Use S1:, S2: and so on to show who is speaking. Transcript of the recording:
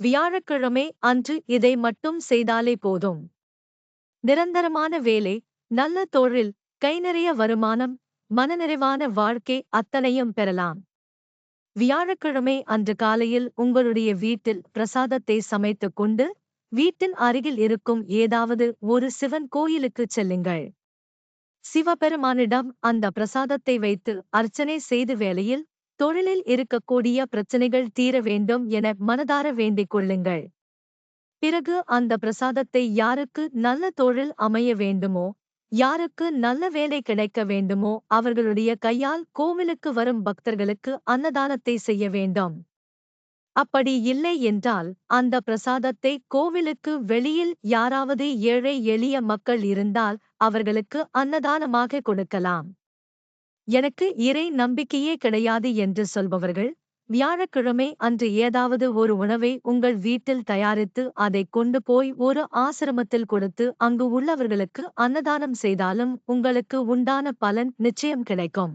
S1: வியாழக்கிழமை அன்று இதை மட்டும் செய்தாலே போதும். நிரந்தரமான வேலை நல்ல தொழில் கை நிறைய வருமானம் மனநிறைவான வாழ்க்கை அத்தனையும் பெறலாம். வியாழக்கிழமை அன்று காலையில் உங்களுடைய வீட்டில் பிரசாதத்தை சமைத்துக் கொண்டு வீட்டின் அருகில் இருக்கும் ஏதாவது ஒரு சிவன் கோயிலுக்குச் செல்லுங்கள். சிவபெருமானிடம் அந்த பிரசாதத்தை வைத்து அர்ச்சனை செய்து வேளையில் தொழிலில் இருக்கக்கூடிய பிரச்சனைகள் தீர வேண்டும் என மனதார வேண்டிக் கொள்ளுங்கள். பிறகு அந்த பிரசாதத்தை யாருக்கு நல்ல தொழில் அமைய வேண்டுமோ யாருக்கு நல்ல வேலை கிடைக்க வேண்டுமோ அவர்களுடைய கையால் கோவிலுக்கு வரும் பக்தர்களுக்கு அன்னதானத்தை செய்ய வேண்டும். அப்படி இல்லை என்றால் அந்த பிரசாதத்தை கோவிலுக்கு வெளியில் யாராவது ஏழை எளிய மக்கள் இருந்தால் அவர்களுக்கு அன்னதானமாக கொடுக்கலாம். எனக்கு இறை நம்பிக்கையே கிடையாது என்று சொல்பவர்கள் வியாழக்கிழமை அன்று ஏதாவது ஒரு உணவை உங்கள் வீட்டில் தயாரித்து அதை கொண்டு போய் ஒரு ஆசிரமத்தில் கொடுத்து அங்கு உள்ளவர்களுக்கு அன்னதானம் செய்தாலும் உங்களுக்கு உண்டான பலன் நிச்சயம் கிடைக்கும்.